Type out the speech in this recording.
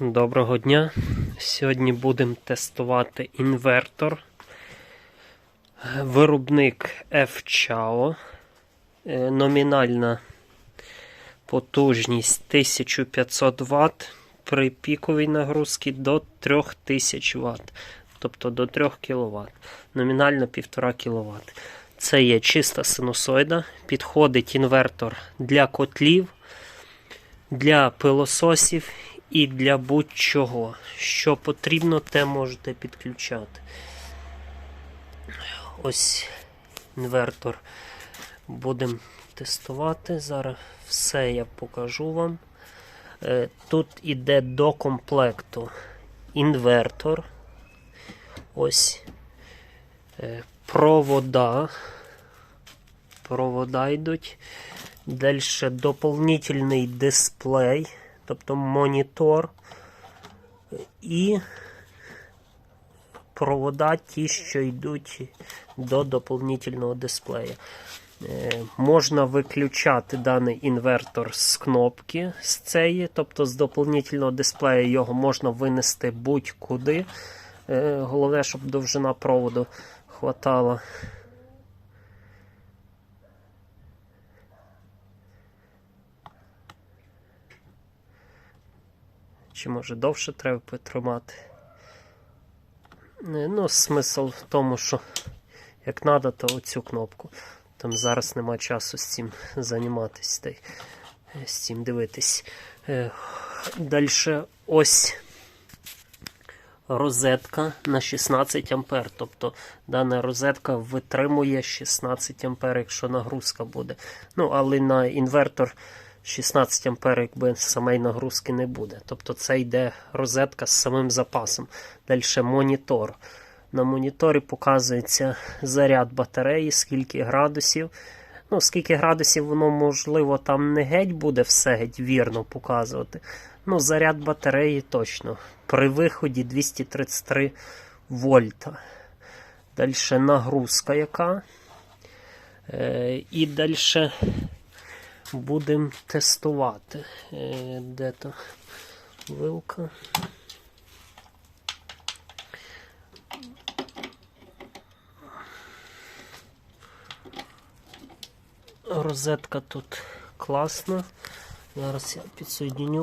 Доброго дня. Сьогодні будемо тестувати інвертор. Виробник F-Chao. Е, Номінальна потужність 1500 Вт при піковій нагрузці до 3000 Вт, тобто до 3 кВт. Номінально 1,5 кВт. Це є чиста синусоїда. Підходить інвертор для котлів, для пилососів і для будь-чого. Що потрібно, те можете підключати. Ось інвертор будемо тестувати. Зараз все я покажу вам. Е, Тут іде до комплекту інвертор. Ось е, провода. Провода йдуть. Далі доповнительний дисплей, тобто монітор. І провода ті, що йдуть до доповнительного дисплея. Е, Можна виключати даний інвертор з кнопки з цієї, тобто з доповнительного дисплея його можна винести будь-куди. Е, Головне, щоб довжина проводу хватала. Чи може довше треба потримати? Е, Ну, смисл в тому, що як треба, то оцю кнопку. Там зараз нема часу з цим займатися, е, з цим дивитись. Далі ось розетка на 16 А. Тобто дана розетка витримує 16 А, якщо нагрузка буде. Ну, але на інвертор 16 А, якби самої нагрузки не буде. Тобто це йде розетка з самим запасом. Далі монітор. На моніторі показується заряд батареї, скільки градусів. Ну, скільки градусів воно, можливо, там не геть буде все геть вірно показувати. Ну, заряд батареї точно. При виході 233 вольта. Далі нагрузка яка. Е, і далі будемо тестувати. Е, де то вилка? Розетка тут класна. Зараз я підсоединю.